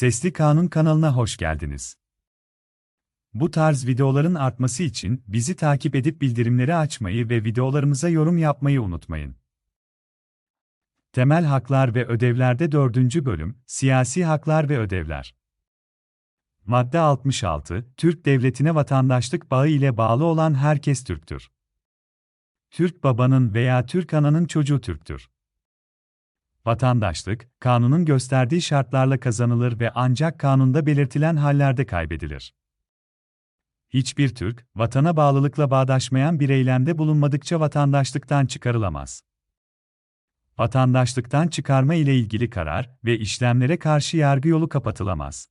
Sesli Kanun kanalına hoş geldiniz. Bu tarz videoların artması için bizi takip edip bildirimleri açmayı ve videolarımıza yorum yapmayı unutmayın. Temel Haklar ve Ödevlerde 4. Bölüm Siyasi Haklar ve Ödevler Madde 66 Türk Devleti'ne vatandaşlık bağı ile bağlı olan herkes Türktür. Türk babanın veya Türk ananın çocuğu Türktür. Vatandaşlık, kanunun gösterdiği şartlarla kazanılır ve ancak kanunda belirtilen hallerde kaybedilir. Hiçbir Türk, vatana bağlılıkla bağdaşmayan bir eylemde bulunmadıkça vatandaşlıktan çıkarılamaz. Vatandaşlıktan çıkarma ile ilgili karar ve işlemlere karşı yargı yolu kapatılamaz.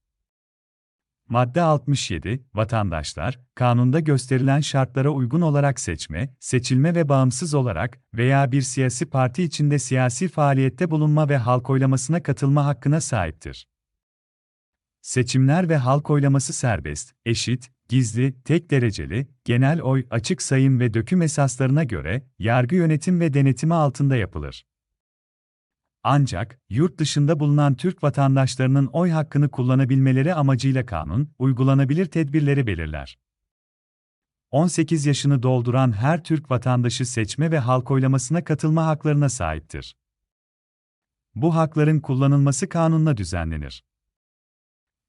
Madde 67, vatandaşlar, kanunda gösterilen şartlara uygun olarak seçme, seçilme ve bağımsız olarak veya bir siyasi parti içinde siyasi faaliyette bulunma ve halk oylamasına katılma hakkına sahiptir. Seçimler ve halk oylaması serbest, eşit, gizli, tek dereceli, genel oy, açık sayım ve döküm esaslarına göre, yargı yönetim ve denetimi altında yapılır. Ancak, yurt dışında bulunan Türk vatandaşlarının oy hakkını kullanabilmeleri amacıyla kanun, uygulanabilir tedbirleri belirler. 18 yaşını dolduran her Türk vatandaşı seçme ve halk oylamasına katılma haklarına sahiptir. Bu hakların kullanılması kanunla düzenlenir.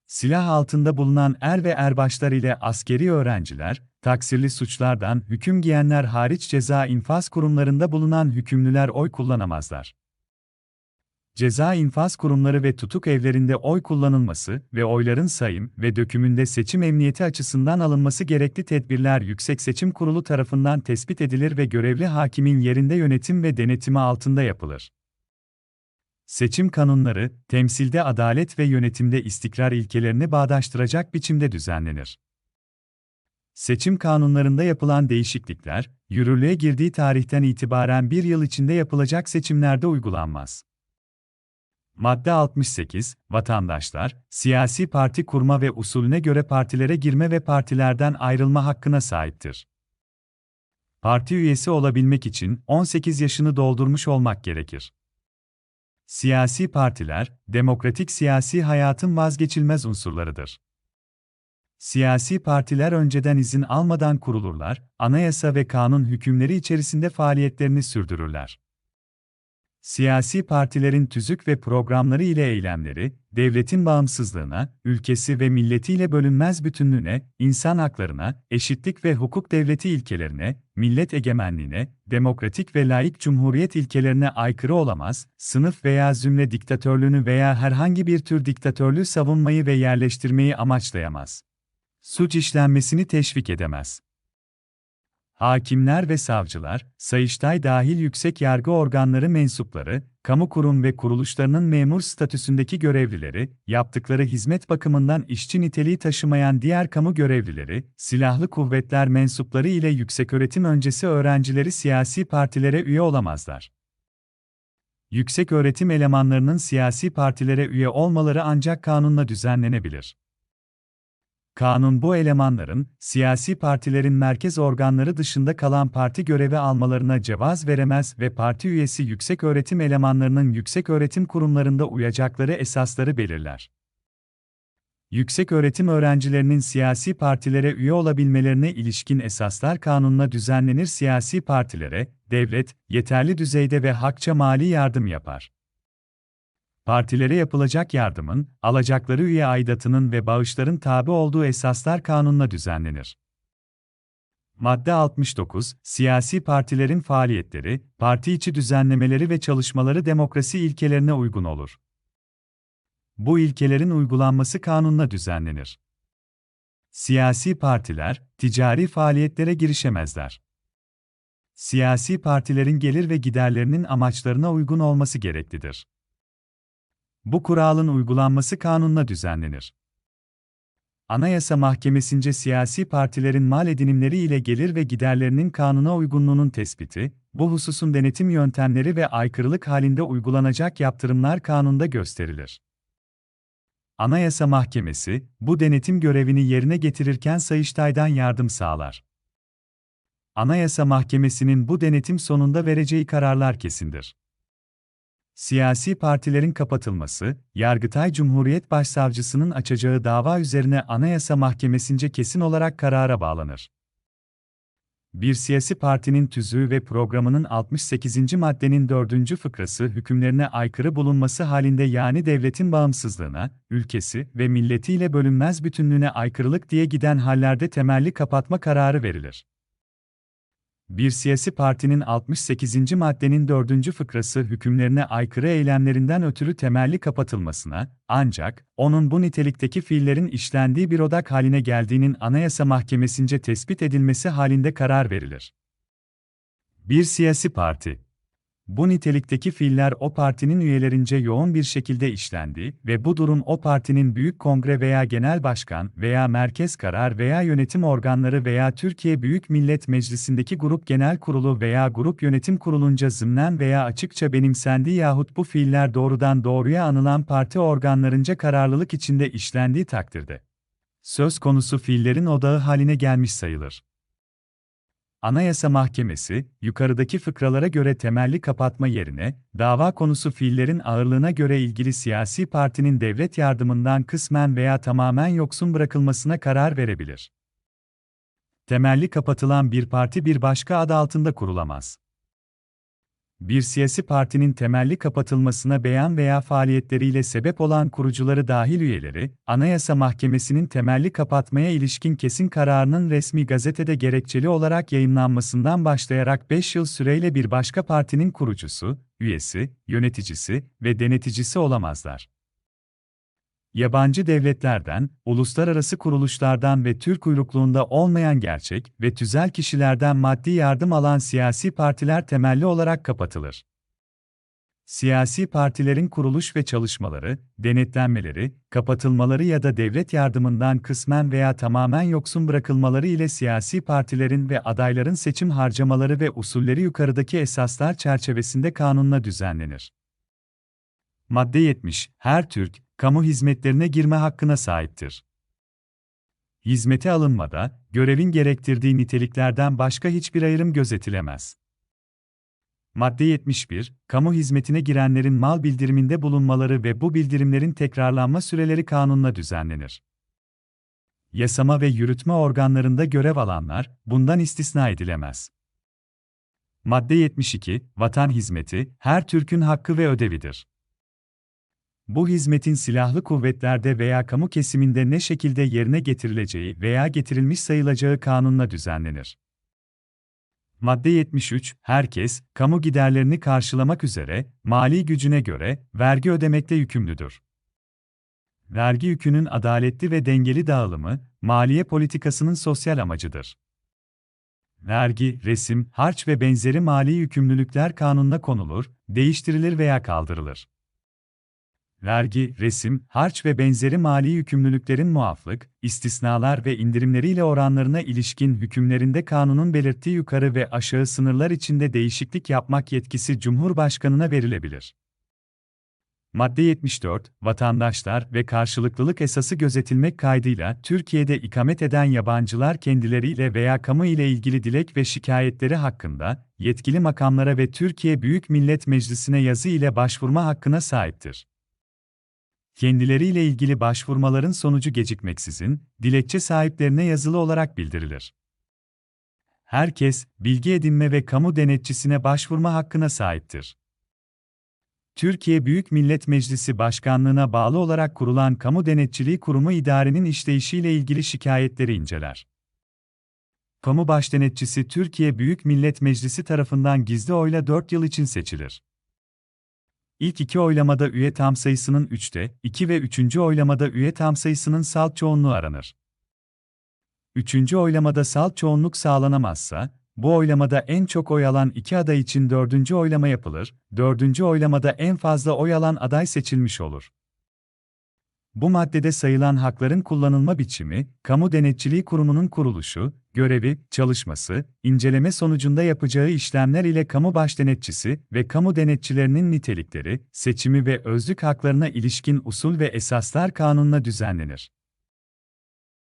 Silah altında bulunan er ve erbaşlar ile askeri öğrenciler, taksirli suçlardan hüküm giyenler hariç ceza infaz kurumlarında bulunan hükümlüler oy kullanamazlar. Ceza infaz kurumları ve tutuk evlerinde oy kullanılması ve oyların sayım ve dökümünde seçim emniyeti açısından alınması gerekli tedbirler Yüksek Seçim Kurulu tarafından tespit edilir ve görevli hakimin yerinde yönetim ve denetimi altında yapılır. Seçim kanunları, temsilde adalet ve yönetimde istikrar ilkelerini bağdaştıracak biçimde düzenlenir. Seçim kanunlarında yapılan değişiklikler, yürürlüğe girdiği tarihten itibaren bir yıl içinde yapılacak seçimlerde uygulanmaz. Madde 68, vatandaşlar, siyasi parti kurma ve usulüne göre partilere girme ve partilerden ayrılma hakkına sahiptir. Parti üyesi olabilmek için 18 yaşını doldurmuş olmak gerekir. Siyasi partiler, demokratik siyasi hayatın vazgeçilmez unsurlarıdır. Siyasi partiler önceden izin almadan kurulurlar, anayasa ve kanun hükümleri içerisinde faaliyetlerini sürdürürler. Siyasi partilerin tüzük ve programları ile eylemleri, devletin bağımsızlığına, ülkesi ve milletiyle bölünmez bütünlüğüne, insan haklarına, eşitlik ve hukuk devleti ilkelerine, millet egemenliğine, demokratik ve layık cumhuriyet ilkelerine aykırı olamaz, sınıf veya zümre diktatörlüğünü veya herhangi bir tür diktatörlüğü savunmayı ve yerleştirmeyi amaçlayamaz. Suç işlenmesini teşvik edemez. Hakimler ve savcılar, Sayıştay dahil yüksek yargı organları mensupları, kamu kurum ve kuruluşlarının memur statüsündeki görevlileri, yaptıkları hizmet bakımından işçi niteliği taşımayan diğer kamu görevlileri, silahlı kuvvetler mensupları ile yükseköğretim öncesi öğrencileri siyasi partilere üye olamazlar. Yüksek öğretim elemanlarının siyasi partilere üye olmaları ancak kanunla düzenlenebilir. Kanun bu elemanların, siyasi partilerin merkez organları dışında kalan parti görevi almalarına cevaz veremez ve parti üyesi yüksek öğretim elemanlarının yüksek öğretim kurumlarında uyacakları esasları belirler. Yüksek öğretim öğrencilerinin siyasi partilere üye olabilmelerine ilişkin esaslar kanunla düzenlenir siyasi partilere, devlet, yeterli düzeyde ve hakça mali yardım yapar. Partilere yapılacak yardımın, alacakları üye aidatının ve bağışların tabi olduğu esaslar kanunla düzenlenir. Madde 69, siyasi partilerin faaliyetleri, parti içi düzenlemeleri ve çalışmaları demokrasi ilkelerine uygun olur. Bu ilkelerin uygulanması kanunla düzenlenir. Siyasi partiler, ticari faaliyetlere girişemezler. Siyasi partilerin gelir ve giderlerinin amaçlarına uygun olması gereklidir. Bu kuralın uygulanması kanunla düzenlenir. Anayasa Mahkemesi'nce siyasi partilerin mal edinimleri ile gelir ve giderlerinin kanuna uygunluğunun tespiti, bu hususun denetim yöntemleri ve aykırılık halinde uygulanacak yaptırımlar kanunda gösterilir. Anayasa Mahkemesi, bu denetim görevini yerine getirirken Sayıştay'dan yardım sağlar. Anayasa Mahkemesi'nin bu denetim sonunda vereceği kararlar kesindir. Siyasi partilerin kapatılması, Yargıtay Cumhuriyet Başsavcısının açacağı dava üzerine Anayasa Mahkemesi'nce kesin olarak karara bağlanır. Bir siyasi partinin tüzüğü ve programının 68. maddenin 4. fıkrası hükümlerine aykırı bulunması halinde yani devletin bağımsızlığına, ülkesi ve milletiyle bölünmez bütünlüğüne aykırılık diye giden hallerde temelli kapatma kararı verilir. Bir siyasi partinin 68. maddenin 4. fıkrası hükümlerine aykırı eylemlerinden ötürü temelli kapatılmasına, ancak onun bu nitelikteki fiillerin işlendiği bir odak haline geldiğinin Anayasa Mahkemesi'nce tespit edilmesi halinde karar verilir. Bir siyasi parti bu nitelikteki fiiller o partinin üyelerince yoğun bir şekilde işlendi ve bu durum o partinin büyük kongre veya genel başkan veya merkez karar veya yönetim organları veya Türkiye Büyük Millet Meclisi'ndeki grup genel kurulu veya grup yönetim kurulunca zımnen veya açıkça benimsendiği yahut bu fiiller doğrudan doğruya anılan parti organlarınca kararlılık içinde işlendiği takdirde. Söz konusu fiillerin odağı haline gelmiş sayılır. Anayasa Mahkemesi, yukarıdaki fıkralara göre temelli kapatma yerine, dava konusu fiillerin ağırlığına göre ilgili siyasi partinin devlet yardımından kısmen veya tamamen yoksun bırakılmasına karar verebilir. Temelli kapatılan bir parti bir başka adı altında kurulamaz bir siyasi partinin temelli kapatılmasına beyan veya faaliyetleriyle sebep olan kurucuları dahil üyeleri, Anayasa Mahkemesi'nin temelli kapatmaya ilişkin kesin kararının resmi gazetede gerekçeli olarak yayınlanmasından başlayarak 5 yıl süreyle bir başka partinin kurucusu, üyesi, yöneticisi ve deneticisi olamazlar yabancı devletlerden, uluslararası kuruluşlardan ve Türk uyrukluğunda olmayan gerçek ve tüzel kişilerden maddi yardım alan siyasi partiler temelli olarak kapatılır. Siyasi partilerin kuruluş ve çalışmaları, denetlenmeleri, kapatılmaları ya da devlet yardımından kısmen veya tamamen yoksun bırakılmaları ile siyasi partilerin ve adayların seçim harcamaları ve usulleri yukarıdaki esaslar çerçevesinde kanunla düzenlenir. Madde 70. Her Türk, kamu hizmetlerine girme hakkına sahiptir. Hizmete alınmada, görevin gerektirdiği niteliklerden başka hiçbir ayrım gözetilemez. Madde 71, kamu hizmetine girenlerin mal bildiriminde bulunmaları ve bu bildirimlerin tekrarlanma süreleri kanunla düzenlenir. Yasama ve yürütme organlarında görev alanlar, bundan istisna edilemez. Madde 72, vatan hizmeti, her Türk'ün hakkı ve ödevidir. Bu hizmetin silahlı kuvvetlerde veya kamu kesiminde ne şekilde yerine getirileceği veya getirilmiş sayılacağı kanunla düzenlenir. Madde 73, herkes, kamu giderlerini karşılamak üzere, mali gücüne göre, vergi ödemekte yükümlüdür. Vergi yükünün adaletli ve dengeli dağılımı, maliye politikasının sosyal amacıdır. Vergi, resim, harç ve benzeri mali yükümlülükler kanunla konulur, değiştirilir veya kaldırılır vergi, resim, harç ve benzeri mali yükümlülüklerin muaflık, istisnalar ve indirimleriyle oranlarına ilişkin hükümlerinde kanunun belirttiği yukarı ve aşağı sınırlar içinde değişiklik yapmak yetkisi Cumhurbaşkanına verilebilir. Madde 74, vatandaşlar ve karşılıklılık esası gözetilmek kaydıyla Türkiye'de ikamet eden yabancılar kendileriyle veya kamu ile ilgili dilek ve şikayetleri hakkında yetkili makamlara ve Türkiye Büyük Millet Meclisi'ne yazı ile başvurma hakkına sahiptir kendileriyle ilgili başvurmaların sonucu gecikmeksizin, dilekçe sahiplerine yazılı olarak bildirilir. Herkes, bilgi edinme ve kamu denetçisine başvurma hakkına sahiptir. Türkiye Büyük Millet Meclisi Başkanlığına bağlı olarak kurulan Kamu Denetçiliği Kurumu idarenin işleyişiyle ilgili şikayetleri inceler. Kamu Başdenetçisi Türkiye Büyük Millet Meclisi tarafından gizli oyla 4 yıl için seçilir. İlk iki oylamada üye tam sayısının 3'te, 2 ve üçüncü oylamada üye tam sayısının salt çoğunluğu aranır. Üçüncü oylamada salt çoğunluk sağlanamazsa, bu oylamada en çok oy alan iki aday için dördüncü oylama yapılır, dördüncü oylamada en fazla oy alan aday seçilmiş olur. Bu maddede sayılan hakların kullanılma biçimi, Kamu Denetçiliği Kurumu'nun kuruluşu, görevi, çalışması, inceleme sonucunda yapacağı işlemler ile kamu başdenetçisi ve kamu denetçilerinin nitelikleri, seçimi ve özlük haklarına ilişkin usul ve esaslar kanunla düzenlenir.